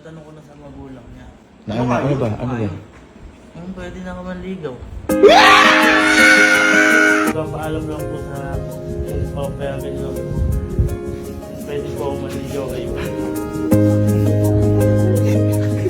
Tatanong ko na sa magulang niya. Na, ano, ano ba? Ano ba? Kung pwede na ka manligaw. Papaalam lang po sa papayagan nyo. Pwede po ako manligaw kayo.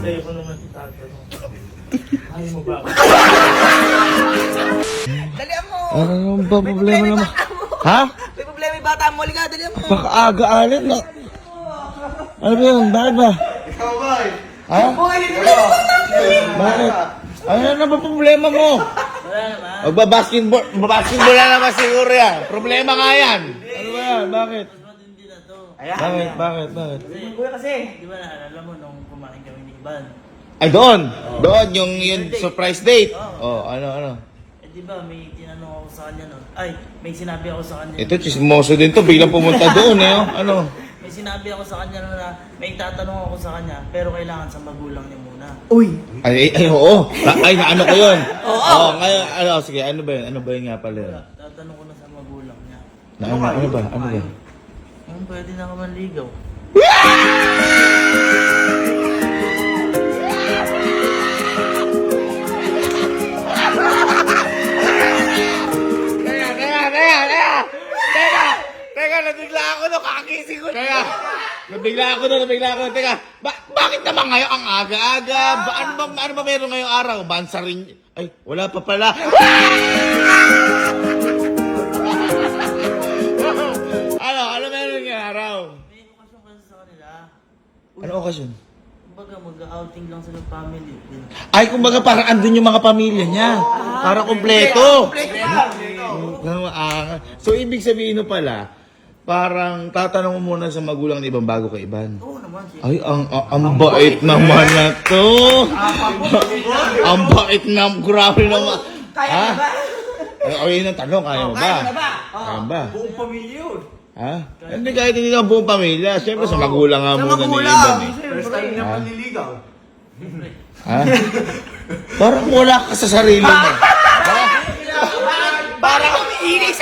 Tayo ko naman itatanong. Ayaw mo ba ako? Dalihan mo! Ano ba problema naman? Ha? May problema yung bata mo. Halika, dalihan mo! Pakaaga alin na. Ano ba yun? Bakit ba? Ikaw ba? Ha? Bakit? Ano na ba problema mo? Wala naman. Magbabasketball, basketball na naman siguro yan. Problema nga yan. Ano ba yan? Bakit? Mas matindi na to. Bakit? Bakit? Bakit? Kuya kasi. Di ba naalala mo nung kumain kami ni Iban? Ay, doon! Doon, yung, yung surprise date. Oh, ano, ano. Eh di ba may tinanong ako sa kanya nun? Ay, may sinabi ako sa kanya. Ito, chismoso din to. Biglang pumunta doon, eh. oh. Ano? Sinabi ako sa kanya na may tatanong ako sa kanya pero kailangan sa magulang niya muna. Uy! Ay, ay, ay, oo. Ta- Ay, na ano ko yun? Oo. ngayon, ano, sige, ano ba yun? Ano ba yun nga pala yun? Tatanong ko na sa magulang niya. Na, ano, ano ba? Ano ba? Kung pwede na ka manligaw. nabigla ako no, kakising ko. Teka, nabigla ako no, nabigla ako. Teka, ba bakit naman ngayon ang aga-aga? Ba ano ba, ano ba meron ngayong araw? Bansa rin. Ay, wala pa pala. ano, ano meron ngayong araw? May okasyon kasi sa kanila. Ano okasyon? Kumbaga mag-outing lang sila family. Ay, kumbaga parang andun yung mga pamilya niya. Para kumpleto. Ganun, ah, so, ibig sabihin no pala, parang tatanong mo muna sa magulang ng ibang bago kay Iban. Oo naman. Ay, ang, ang, ang bait naman na to. ang bait na, grabe naman. Kaya Ha? ba? Ay, ay, yun ang tanong, kaya mo ba? Kaya na ba? Kaya ba? Buong pamilya yun. Ha? Hindi kahit hindi ng buong pamilya. Siyempre, sa magulang nga Sa muna ni magulang. Iban eh. First time niya manliligaw. Ha? Parang wala ka sa sarili mo.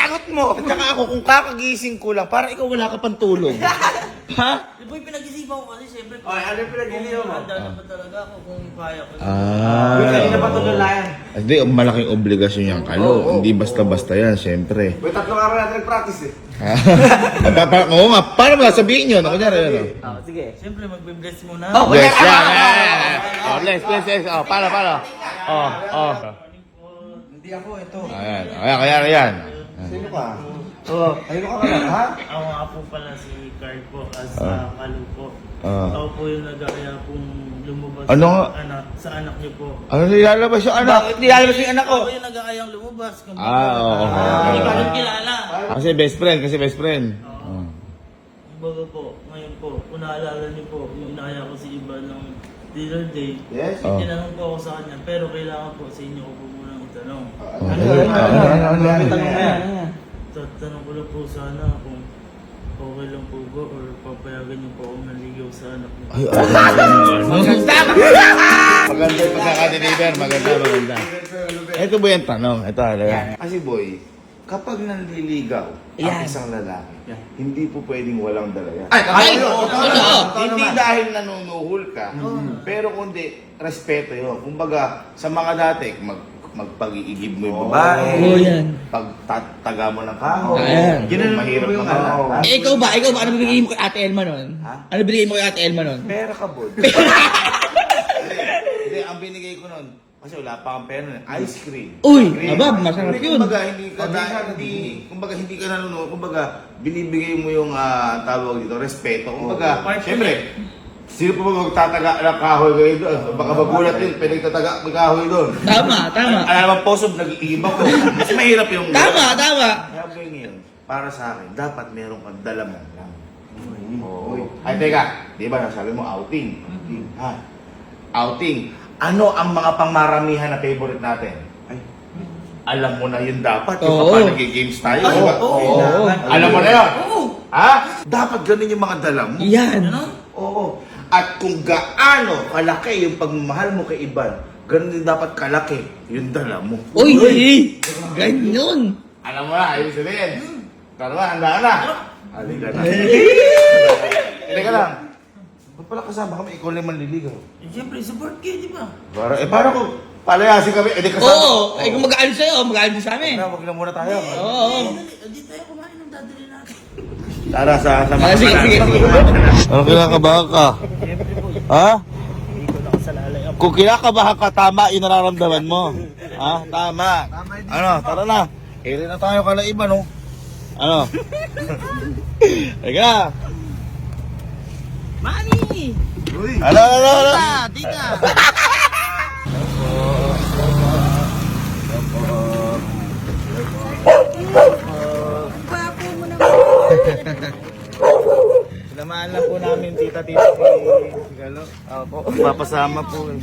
Sagot mo! At saka ako, kung kakagising ko lang, parang ikaw wala ka pang tulog. ha? Di ba yung pinag-isipan ko kasi siyempre. Ay, ano yung pinag-isipan mo? Handa na ba talaga ako kung kaya ko. Ah. Wait, kanina pa tululayan. Hindi, malaking obligasyon yan, Kalo. Hindi basta-basta yan, siyempre. May tatlong araw natin nag-practice eh. Ha? Pa- pa- Oo nga, paano mo sasabihin yun? Ako kunyari, ano? Oh, sige. Siyempre magbe-bless muna. Oh, Bless, yan. Oh, bless, bless, bless. Oh, paano, paano? Oh, oh. Hindi ako, ito. Ayan, ayan, ayan, ayan. Ka? Oo. Ayun ka ka ha? Ako nga po pala si Carl po as Ah. uh, Kalu po. Ah. Ako po yung nag-aaya pong lumabas Ano sa, nga? anak, sa anak niyo po. Ano nilalabas yung anak? Bakit nilalabas yung anak ko? Ako yung nag-aayang lumabas. Kung Ah, oo, oo, Hindi oo. ko rin kilala. Kasi best friend, kasi best friend. Oh. Kumbaga po, ngayon po, kung naalala niyo po, yung inaaya ko si Iba ng dinner day. Yes. Oh. Tinanong po ako sa kanya, pero kailangan po sa inyo ko po munang itanong. Oh, ano, ano, ano, ano, ano, Tanong na yan. Tatanong ko lang po sana kung okay lang po ba or papayagan niyo po ako naligaw sa anak niyo. Ay, ay, ay, ay, Maganda yung pagkaka-deliver. Maganda, maganda. Ito ba yung tanong? Ito, talaga. Kasi boy, kapag nanliligaw ang Yan. isang lalaki, hindi po pwedeng walang dala yan. Ay, Totoo totoo Hindi naman. dahil nanunuhul ka, pero kundi respeto yun. Kumbaga, sa mga dati, mag magpag-iigib mo yung babae, Oo, yan. pagtataga mo ng kahoy, Ayan. yun ang mahirap ano. lahat. Eh, ikaw ba? Ikaw ba? Ano bibigay mo kay Ate Elma nun? Ha? Ano bibigay mo kay Ate Elma nun? Pera ka, bod. Hindi, ang binigay ko nun, kasi wala pa akong pera nun, ice cream. Uy, Cream. aba, masarap Hindi, yun. Kumbaga, hindi ka na, hindi, kumbaga, hindi ka nanonood, kumbaga, binibigay mo yung ah, tawag dito, respeto. Kumbaga, syempre, sino pa ba magtataga ng kahoy kayo doon? Baka magulat yun, pinagtataga ng kahoy doon. Tama, tama. Alam mo, posob, nag-iiba ko. Mas mahirap yung... Tama, tama. Kaya po yun para sa akin, dapat meron kang dala mo lang. Oo. Ay, teka, di ba nasabi mo outing? Outing. Ha? Outing. Ano ang mga pangmaramihan na favorite natin? Ay, alam mo na yun dapat. Yung Oo. kapag nag-games tayo. Ay, di ba? oo. Oo. Alam mo na yun? Ha? Dapat ganun yung mga dala mo. Yan. Oo. At kung gaano kalaki yung pagmamahal mo kay Iban, ganun din dapat kalaki yung dala mo. Uy, ganyan. Alam mo na, ayun sabihin. Tara ba, handa ka na? Halika na. Halika lang. Ba't pala kasama kami, ikaw lang manliligaw? Eh, siyempre, support kayo, di ba? Para, eh, paano kung palayasin kami? Eh, di kasama. Oo, ay kung mag-aano sa'yo, mag-aano sa amin. Na, wag na muna tayo. Oo, oo. Hindi tayo. Tara, sa, sa Ah, sige, sige, sige. Ano kinakabahan ka? Siyempre po, Ha? Kung kinakabahan ka, tama yung nararamdaman mo. Ha? Tama. Ano, tara na. Ere na tayo kala iba, no? Ano? Teka. Mami! Ano, ano, ano? Tita! Lang po namin tita si si Galo. Opo. Papasama po eh.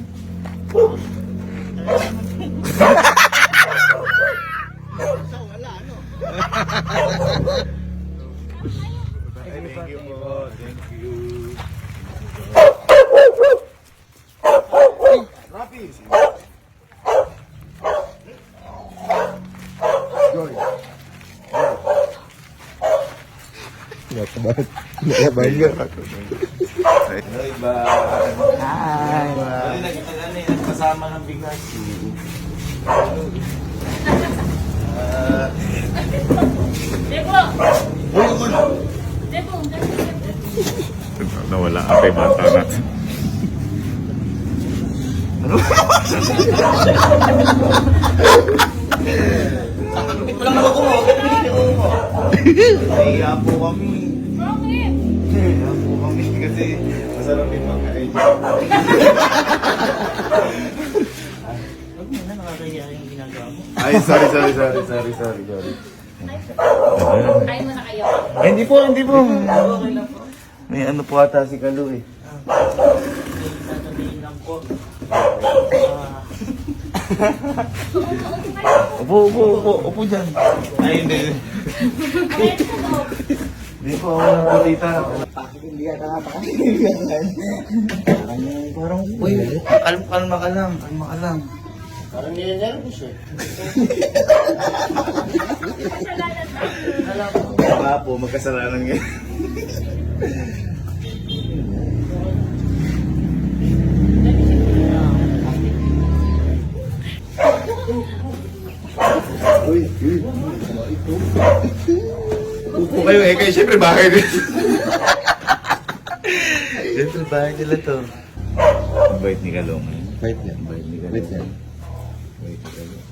Hi, ba? Hi, ba? Dali, nag-ano eh, nagpasama ng bigas. Ah, Debo! Uy. Debo! Nawala ang kay bata natin. Nahiya po kami. Masarap yung. Huwag mo na nakakaya yung ginagawa mo. Ay, sorry, sorry, sorry, sorry, sorry, sorry. Ayaw mo na kayo. Ay, hindi po, hindi po. Okay lang po. May ano po ata si Kalu eh. Sasabihin lang po. Ah, Upo, upo, upo, upo dyan. Ay, hindi. Hindi po ako ng balita. Parang, uy, kalma, kalma ka lang, kalma ka lang. Parang nilanervous eh. Baka po, magkasalanan ngayon. Upo kayo eh, kayo syempre bahay din. Siyempre bahay nila to. Ang bait ni Kalong. Bait niya. Ang bait ni Kalong. Bait niya. Bait ni Kalong.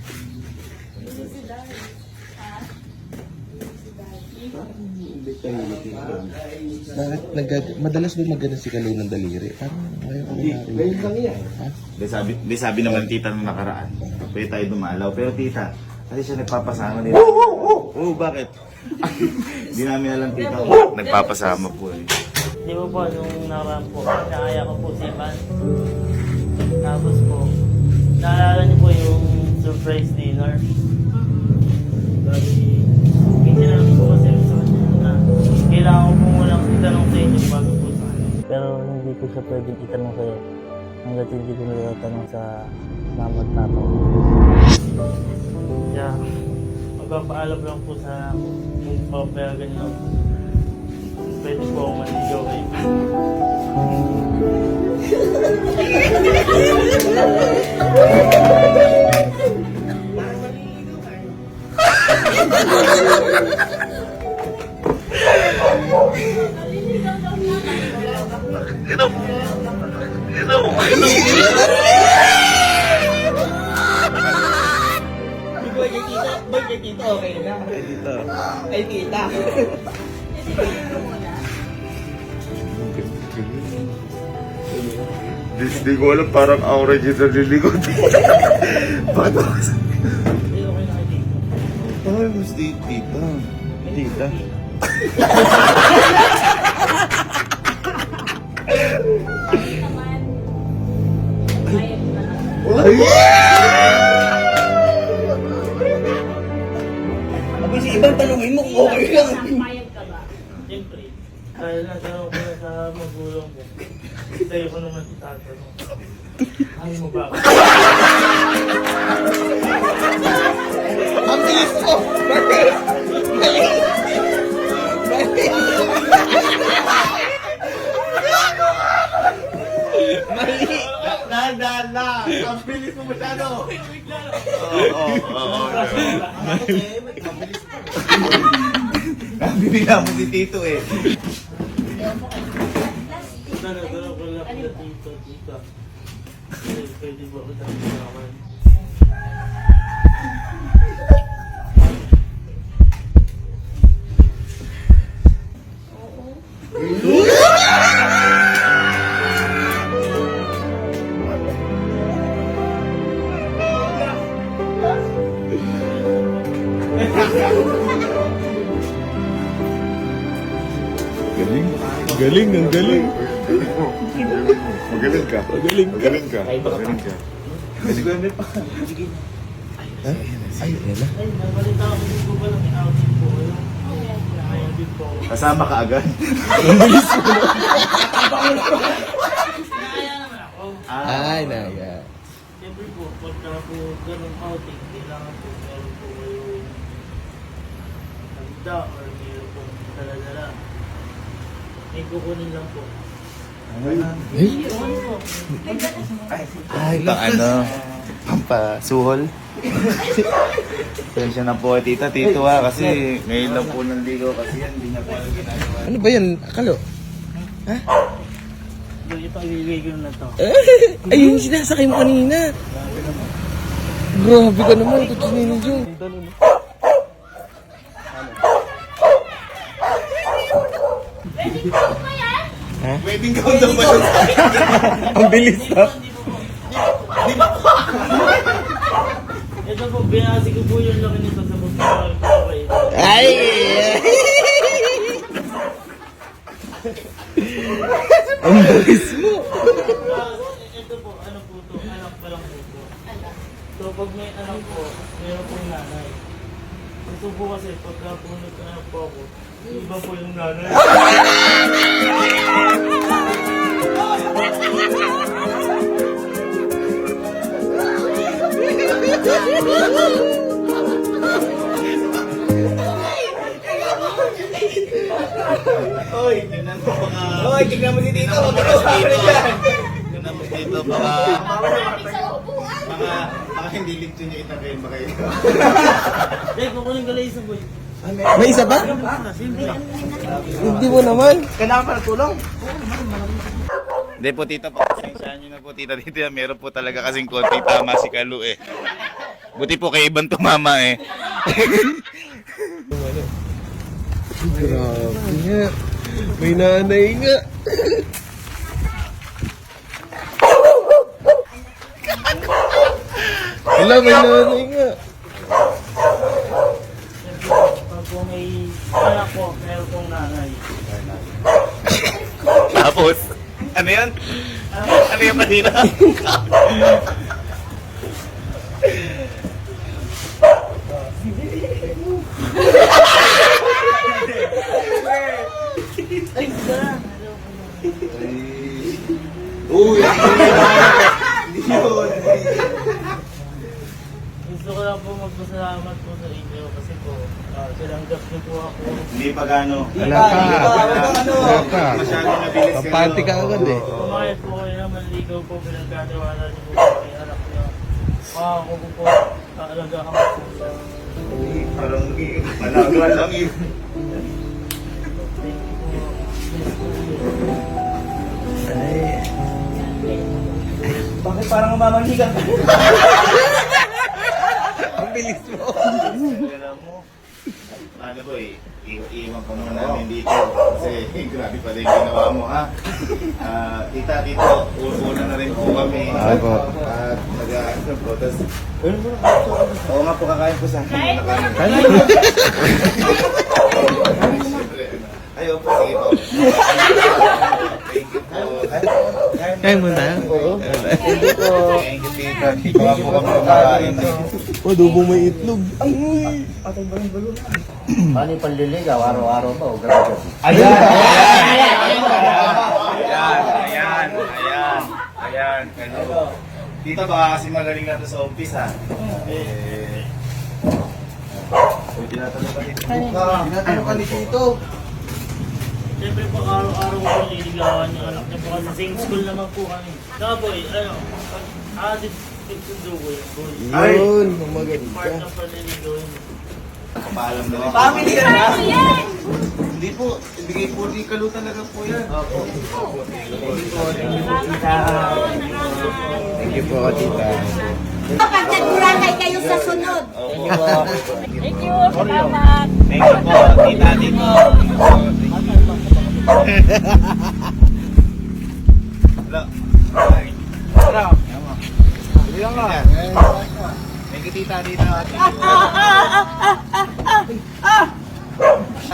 Bakit nagag... Madalas ba magana si Kaloy ng daliri? Parang ngayon ko. Ha? Di sabi, di sabi naman tita nung nakaraan. Pwede tayo dumalaw. Pero tita, kasi siya nagpapasama nila. Oo, oo, oo. Oo, bakit? Hindi namin alam tita. Nagpapasama po eh. Di ba po, nung nakaraan po, nakaya ko po si Ivan. Tapos po, naalala niyo po yung surprise dinner. Bali, hindi na lang po kasi kanya na kailangan ko po mulang itanong sa inyo bago po sa kanya. Pero hindi ko siya pwedeng itanong sa'yo hanggat hindi ko natatanong sa mama at papa. Kaya, magpapaalam lang po sa kung papayagan niyo. Pwede po ako maligaw kayo. Boy, ko alam, parang aura dyan sa lilikod. Bakit ako sa... Ay, mas tita. Tita. na lang. Ay! Ang bilis mo masyado. Oo, oo, oo. Nabibigla mo si Tito eh. Dala-dala ko lang po dito, dito. Pwede, pwede po ako Galing, ang galing. Magaling ka. Magaling ka. Magaling ka. Magaling ka. Ha? Ay, yan na. Ay, nabalita ako din po ba lang may outing po. Kasama ka agad. Kaya naman ako. Ay, naya. Siyempre po, pagka po ganun outing, kailangan po meron po kayo handa or meron po dala-dala. May kukunin lang po. Ay, Iwan po. Ay, pang ano? Pampasuhol. Pasensya na po, tita, tito ha, kasi ngayon lang po nanligaw kasi yan, hindi niya po alam ginagawa. ano ba yan? Akalo? Yung ipag-ibigay ko na to. Ay, yung sinasakay mo kanina. Grabe ka naman, kutsinino dyan. Wedding gown daw ba yun? Ang bilis na. Ito po, binasi ko po yung laki nito sa pagkakal ko. Ay! Ang bilis mo. Ito po, ano po to? Anak pa lang po to. So pag may anak po, meron pong nanay. Ito po kasi, pagka po nagkaanak po ako, iba po yung nanay. Oy, tingnan mo mga... Hoy, tignan mo si Tito. Tingnan mo dito. dyan. Tingnan mo. Sa upuan. Mga... Mga hindi lito niya itagay ba kayo? Eh, kukunin ko lang isang boy. May isa ba? Hindi mo naman. Kailangan pa ng tulong. Hindi po tita po, pasensyahan niyo na po tita dito yan. Meron po talaga kasing konti tama si Kalu eh. Buti po kay ibang tumama eh. Grabe nga. May nanay nga. Wala, may nanay nga. Pag po may anak po, meron pong nanay. Tapos, ano yan? Ano yung kanina? Uy! Gusto ko lang po magpasalamat po sa inyo kasi po, uh, tinanggap niyo po ako. Hindi pa gano. Wala ka. Ano? Wala ka. Masyado nabilis kayo. Papanti ka agad eh. Kumayat po kayo na manligaw po, pinagkatiwala niyo po kay anak niyo. Makako po po, kaalagaan ko po siya. Parang managawa lang yun. Bakit parang mamamaligan ka? Ang bilis mo. Alam mo, ano po eh, i- iwan ka muna namin dito kasi grabe pa din ginawa mo ha. Ah, tita, dito, una na rin po kami. Ay po. At nag-ano po, tapos, oo nga po, kakain po sa Kain po. Kaya Ayaw po, sige po. Thank you po. Kaya mo na? Oo. Thank you, tita. Ikaw po kami kumakain. Oh, dubo may itlog. Ay. Paano yung panliligaw? Araw-araw ba o gabi-gabi? Ayan! Ayan! Ayan! Ayan! Ayan! Ayan! Ano? Dito ba kasi magaling na to sa office ha? Eh... Uy, tinatanong ka dito. Tinatanong ka ni Tito. Siyempre po, araw-araw po liligawan yung anak niya po kasi same school naman po kami. Eh, ano, added sundo ko yung boy. Ay! Yun, Part maganda. ng panliligaw yun. Paalam na rin. Family ka na. Yan? Hindi po, ibigay po di kalo talaga po yan. Thank you po, tita. Kapag nagburakay kayo sa sunod. Thank you, salamat! Thank you po, tita dito. Hello. Hello. Bilang ka. Thank you, tita dito.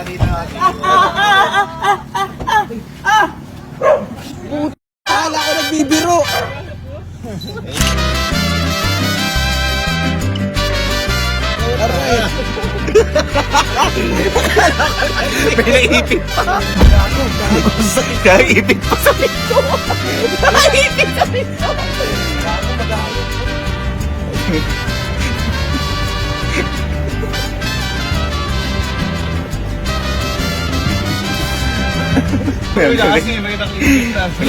Dito. Akala ko nagbibiro! Aray! Pinaipit pa. Kaipit pa sa pinto. Kaipit sa pinto.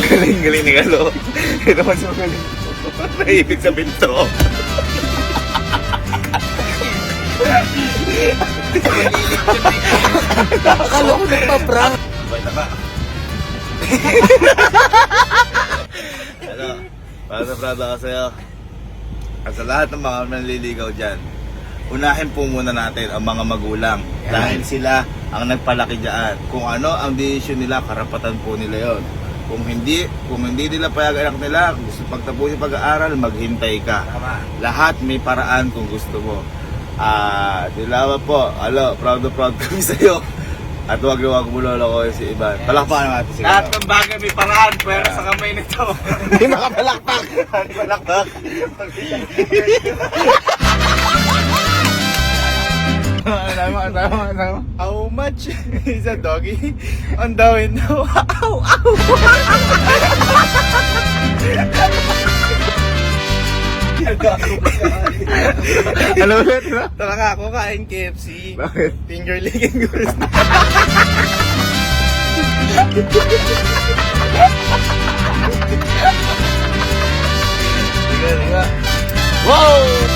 Galing, galing ni Galo. Ito mas magaling. Naipit sa pinto. Akala ko nagpa-prank! Sabay na ba? ano? Para sa prada ako sa'yo. At sa lahat ng mga manliligaw dyan, unahin po muna natin ang mga magulang. Dahil sila ang nagpalaki dyan. Kung ano ang desisyon nila, karapatan po nila yon. Kung hindi, kung hindi nila payag anak nila, gusto pagtapusin pag-aaral, maghintay ka. Lahat may paraan kung gusto mo. Ah, dilawa po. Alo, proud na proud kami sa'yo. At huwag na huwag mo lolo ko si Iban. Palakpakan natin si Lahat ng bagay may paraan, pero sa kamay nito. Hindi makapalakpak. Palakpak. Ano mo, ano mo? How much is a doggy on the window? Ow, ow! Alam mo no? Talaga ako kain KFC. Bakit? Finger licking tiga. Wow!